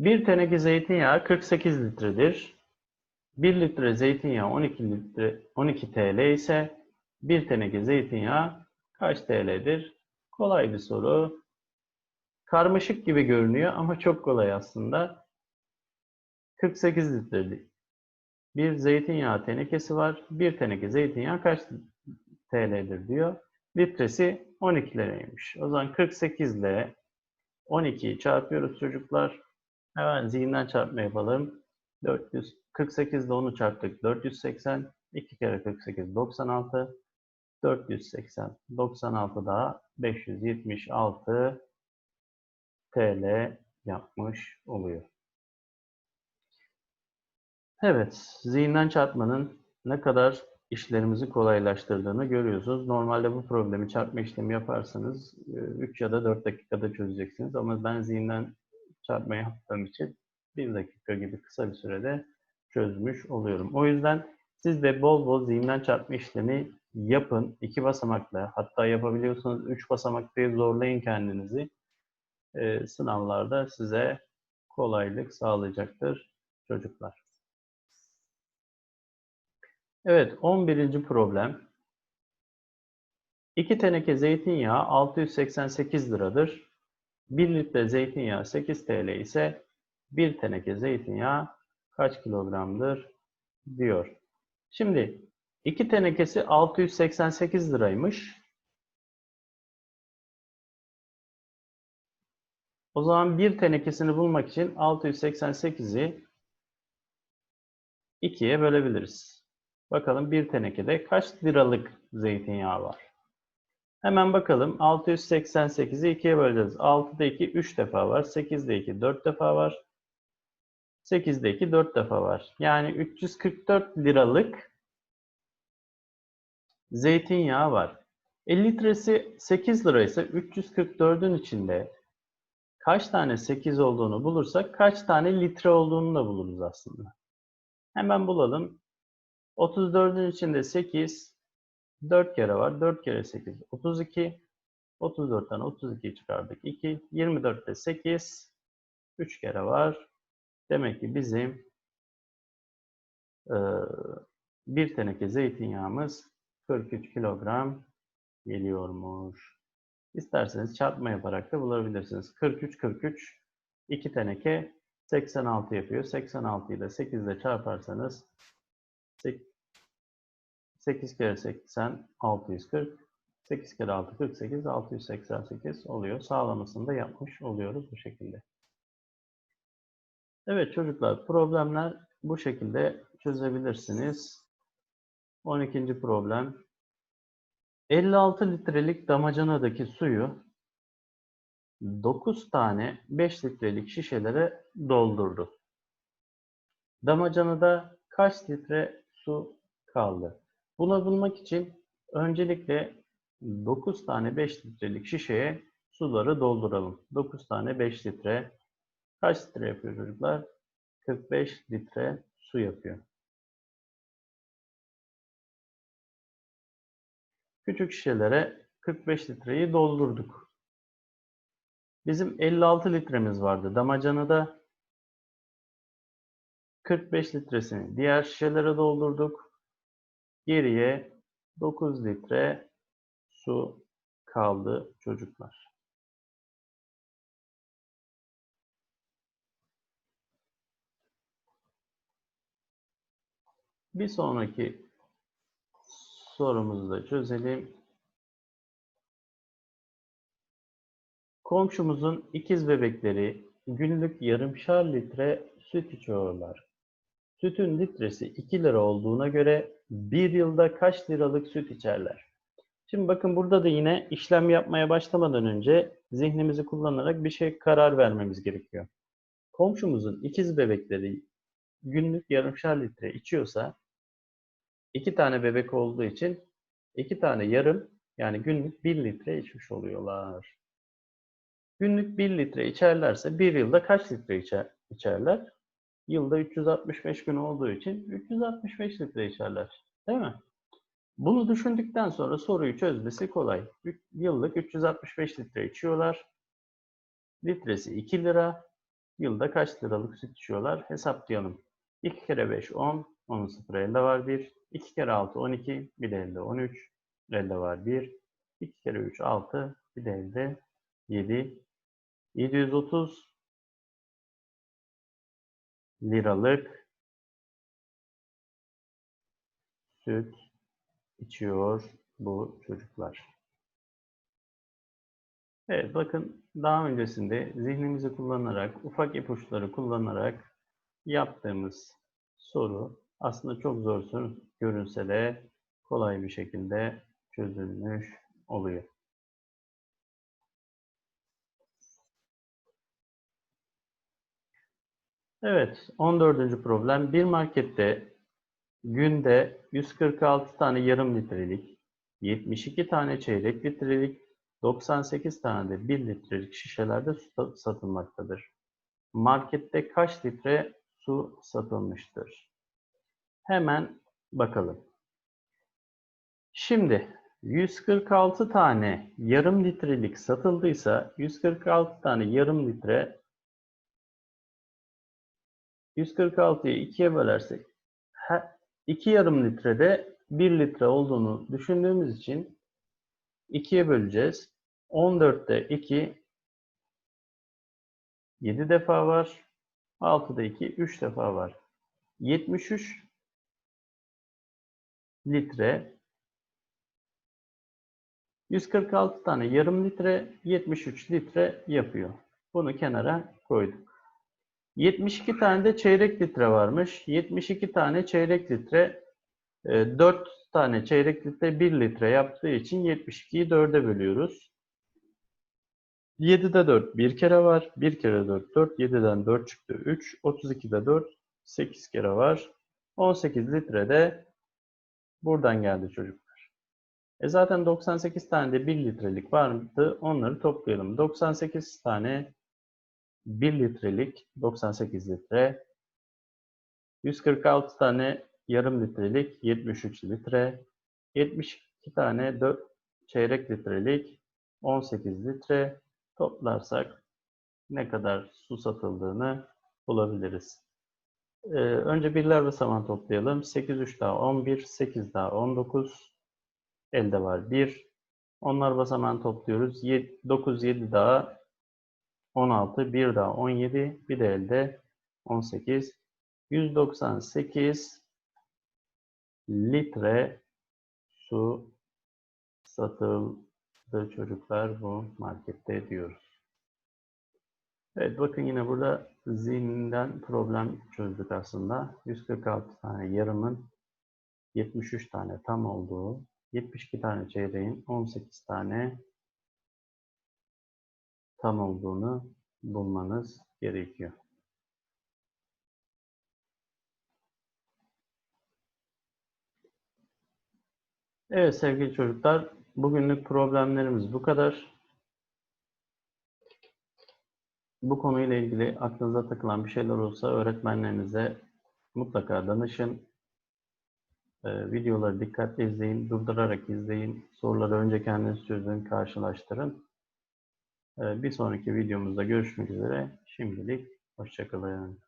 Bir teneke zeytinyağı 48 litredir. 1 litre zeytinyağı 12 litre 12 TL ise bir teneke zeytinyağı kaç TL'dir? Kolay bir soru. Karmaşık gibi görünüyor ama çok kolay aslında. 48 litrelik bir zeytinyağı tenekesi var. Bir teneke zeytinyağı kaç TL'dir diyor. Litresi 12 liraymış. O zaman 48 ile 12'yi çarpıyoruz çocuklar. Hemen zihinden çarpma yapalım. 448 ile 10'u çarptık. 480. 2 kere 48 96. 480. 96 daha 576 TL yapmış oluyor. Evet, zihinden çarpmanın ne kadar işlerimizi kolaylaştırdığını görüyorsunuz. Normalde bu problemi çarpma işlemi yaparsanız 3 ya da 4 dakikada çözeceksiniz. Ama ben zihinden çarpma yaptığım için 1 dakika gibi kısa bir sürede çözmüş oluyorum. O yüzden siz de bol bol zihinden çarpma işlemi yapın. iki basamakla hatta yapabiliyorsanız 3 basamakta zorlayın kendinizi. Ee, sınavlarda size kolaylık sağlayacaktır çocuklar. Evet, 11. problem. 2 teneke zeytinyağı 688 liradır. 1 litre zeytinyağı 8 TL ise 1 teneke zeytinyağı kaç kilogramdır diyor. Şimdi 2 tenekesi 688 liraymış. O zaman bir tenekesini bulmak için 688'i 2'ye bölebiliriz. Bakalım bir tenekede kaç liralık zeytinyağı var? Hemen bakalım. 688'i 2'ye böleceğiz. 6'da 2 3 defa var. 8'de 2 4 defa var. 8'de 2 4 defa var. Yani 344 liralık zeytinyağı var. 50 litresi 8 lira ise 344'ün içinde kaç tane 8 olduğunu bulursak kaç tane litre olduğunu da buluruz aslında. Hemen bulalım. 34'ün içinde 8, 4 kere var. 4 kere 8, 32. 34'ten 32 çıkardık. 2. 24'te 8, 3 kere var. Demek ki bizim e, bir teneke zeytinyağımız 43 kilogram geliyormuş. İsterseniz çarpma yaparak da bulabilirsiniz. 43, 43, 2 teneke 86 yapıyor. 86'yı da 8 ile çarparsanız 8 kere 80 640. 8 kere 6 48 688 oluyor. Sağlamasını da yapmış oluyoruz bu şekilde. Evet çocuklar problemler bu şekilde çözebilirsiniz. 12. problem. 56 litrelik damacanadaki suyu 9 tane 5 litrelik şişelere doldurdu. Damacanada kaç litre su kaldı? Bunu bulmak için öncelikle 9 tane 5 litrelik şişeye suları dolduralım. 9 tane 5 litre kaç litre yapıyor çocuklar? 45 litre su yapıyor. Küçük şişelere 45 litreyi doldurduk. Bizim 56 litremiz vardı. Damacanada 45 litresini diğer şişelere doldurduk. Geriye 9 litre su kaldı çocuklar. Bir sonraki sorumuzu da çözelim. Komşumuzun ikiz bebekleri günlük yarımşar litre süt içiyorlar. Sütün litresi 2 lira olduğuna göre bir yılda kaç liralık süt içerler? Şimdi bakın burada da yine işlem yapmaya başlamadan önce zihnimizi kullanarak bir şey karar vermemiz gerekiyor. Komşumuzun ikiz bebekleri günlük yarımşar litre içiyorsa iki tane bebek olduğu için iki tane yarım yani günlük bir litre içmiş oluyorlar. Günlük bir litre içerlerse bir yılda kaç litre içer, içerler? Yılda 365 gün olduğu için 365 litre içerler. Değil mi? Bunu düşündükten sonra soruyu çözmesi kolay. Yıllık 365 litre içiyorlar. Litresi 2 lira. yılda kaç liralık süt içiyorlar hesaplayalım. 2 kere 5 10, onun 0 elde var 1. 2 kere 6 12, bir de elde 13, elde var 1. 2 kere 3 6, bir de elde 7. 730 liralık süt içiyor bu çocuklar. Evet bakın daha öncesinde zihnimizi kullanarak, ufak ipuçları kullanarak yaptığımız soru aslında çok zor görünse de kolay bir şekilde çözülmüş oluyor. Evet, 14. problem. Bir markette günde 146 tane yarım litrelik, 72 tane çeyrek litrelik, 98 tane de 1 litrelik şişelerde su satılmaktadır. Markette kaç litre su satılmıştır? Hemen bakalım. Şimdi 146 tane yarım litrelik satıldıysa 146 tane yarım litre 146'yı 2'ye bölersek 2 yarım litrede 1 litre olduğunu düşündüğümüz için 2'ye böleceğiz. 14'te 2 7 defa var. 6'da 2 3 defa var. 73 litre 146 tane yarım litre 73 litre yapıyor. Bunu kenara koyduk. 72 tane de çeyrek litre varmış. 72 tane çeyrek litre 4 e, tane çeyrek litre 1 litre yaptığı için 72'yi 4'e bölüyoruz. 7'de 4 bir kere var. 1 kere 4 4. 7'den 4 çıktı 3. 32'de 4 8 kere var. 18 litre de buradan geldi çocuklar. E zaten 98 tane de 1 litrelik vardı. Onları toplayalım. 98 tane 1 litrelik 98 litre. 146 tane yarım litrelik 73 litre. 72 tane 4 çeyrek litrelik 18 litre toplarsak ne kadar su satıldığını bulabiliriz. Ee, önce birler basaman toplayalım. 8 3 daha 11, 8 daha 19. Elde var 1. Onlar basaman topluyoruz. 7, 9 7 daha 16, bir daha 17, bir de elde 18. 198 litre su satıldı çocuklar bu markette diyoruz. Evet bakın yine burada zihninden problem çözdük aslında. 146 tane yarımın 73 tane tam olduğu, 72 tane çeyreğin 18 tane tam olduğunu bulmanız gerekiyor. Evet sevgili çocuklar, bugünlük problemlerimiz bu kadar. Bu konuyla ilgili aklınıza takılan bir şeyler olsa öğretmenlerinize mutlaka danışın. Ee, videoları dikkatli izleyin, durdurarak izleyin. Soruları önce kendiniz çözün, karşılaştırın. Ee, bir sonraki videomuzda görüşmek üzere. Şimdilik hoşçakalın.